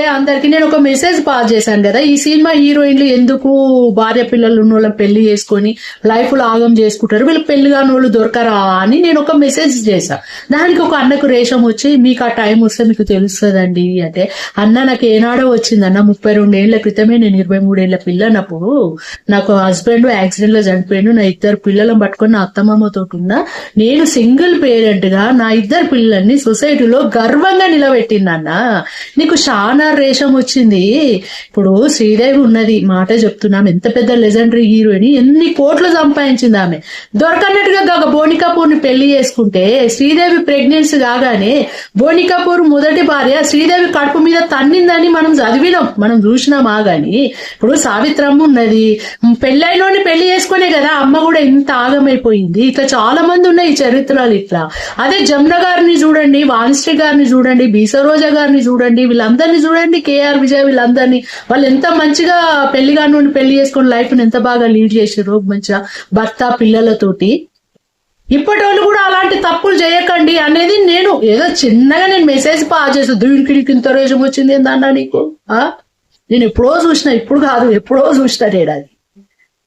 అందరికి నేను ఒక మెసేజ్ పాస్ చేశాను కదా. ఈ సినిమా హీరోయిన్లు ఎందుకు భార్య పిల్లలు ఉన్న వాళ్ళని పెళ్ళి చేసుకొని లైఫ్ లాగం చేసుకుంటారు? వీళ్ళు పెళ్ళి కాని వాళ్ళు దొరకరా అని నేను ఒక మెసేజ్ చేశా. దానికి ఒక అన్నకు రేషం వచ్చి మీకు ఆ టైం వస్తే మీకు తెలుస్తుందండి. అంటే అన్న నాకు ఏనాడో వచ్చింది అన్న. ముప్పై రెండు ఏళ్ళ క్రితమే నేను ఇరవై మూడేళ్ళ పిల్లనప్పుడు నాకు హస్బెండ్ యాక్సిడెంట్లో చనిపోయాడు. నా ఇద్దరు పిల్లలను పట్టుకొని నా అత్తమామతో ఉన్నా నేను సింగిల్ పేరెంట్గా నా ఇద్దరు పిల్లల్ని సొసైటీలో గర్వంగా నిలబెట్టిందన్న నీకు చాలా రేషం వచ్చింది. ఇప్పుడు శ్రీదేవి ఉన్నది. మాట చెప్తున్నాం. ఎంత పెద్ద లెజెండరీ హీరోయిన్. ఎన్ని కోట్లు సంపాదించింది ఆమె. దొరకనట్టుగా ఒక బోని కపూర్ని పెళ్ళి చేసుకుంటే శ్రీదేవి ప్రెగ్నెన్సీ కాగానే బోని కపూర్ మొదటి భార్య శ్రీదేవి కడుపు మీద తన్నిందని మనం చదివినాం. మనం చూసినామా గాని. ఇప్పుడు సావిత్రమ్మ ఉన్నది. పెళ్ళైనోని పెళ్ళి చేసుకునే కదా అమ్మ కూడా ఇంత ఆగమైపోయింది. ఇట్లా చాలా మంది ఉన్నాయి చరిత్రలు ఇట్లా. అదే జమున గారిని చూడండి వాణిశ్రీ గారిని చూడండి బీసరోజ గారిని చూడండి వీళ్ళందరినీ చూడండి కేఆర్ విజయ్ వీళ్ళందరినీ. వాళ్ళు ఎంత మంచిగా పెళ్ళి కాని నుండి పెళ్ళి చేసుకుని లైఫ్ ఎంత బాగా లీడ్ చేసారు మంచిగా భర్త పిల్లలతోటి. ఇప్పటి వాళ్ళు కూడా అలాంటి తప్పులు చేయకండి అనేది నేను ఏదో చిన్నగా నేను మెసేజ్ పాస్ చేస్తాను దీనికి ఇంత రోజు వచ్చింది ఏందన్నా నీకు? ఆ? నేను ఎప్పుడో చూసిన ఇప్పుడు కాదు ఎప్పుడో చూసిన నేను అది.